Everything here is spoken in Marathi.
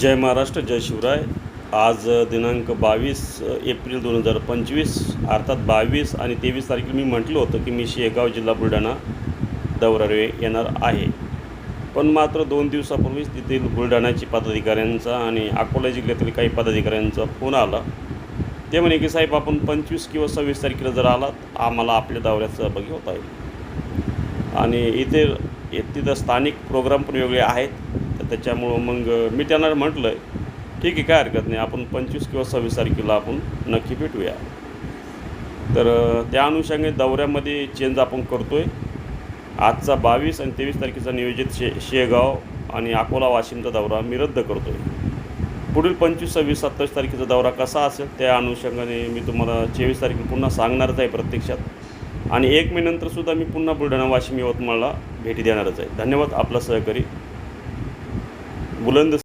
जय महाराष्ट्र जय शिवराय. आज दिनांक बावीस एप्रिल दोन हजार पंचवीस अर्थात बावीस आणि तेवीस तारखेला मी म्हटलं होतं की मी शेगाव जिल्हा बुलढाणा दौऱ्यावर येणार आहे. पण मात्र दोन दिवसापूर्वीच तेथील बुलढाण्याची पदाधिकाऱ्यांचा आणि अकोला जिल्ह्यातील काही पदाधिकाऱ्यांचा फोन आला. ते म्हणे की साहेब आपण पंचवीस किंवा सव्वीस तारखेला जर आलात आम्हाला आपल्या दौऱ्यात सहभागी होता येईल. आणि इथे तिथं स्थानिक प्रोग्राम पण वेगळे आहेत. त्याच्यामुळं मग मी त्यांना म्हटलं आहे ठीक आहे काय हरकत नाही आपण पंचवीस किंवा सव्वीस तारखेला आपण नक्की भेटूया. तर त्या अनुषंगाने दौऱ्यामध्ये चेंज आपण करतो आहे आजचा बावीस आणि तेवीस तारखेचा नियोजित शे शेगाव आणि अकोला वाशिमचा दौरा मी रद्द करतो आहे पुढील पंचवीस सव्वीस सत्तावीस तारखेचा दौरा कसा असेल त्या अनुषंगाने मी तुम्हाला चोवीस तारखेला पुन्हा सांगणारच आहे प्रत्यक्षात. आणि एक मेनंतरसुद्धा मी पुन्हा बुलढाणा वाशिम यवतमाळला भेटी देणारच आहे. धन्यवाद आपला सहकारी. बुलंद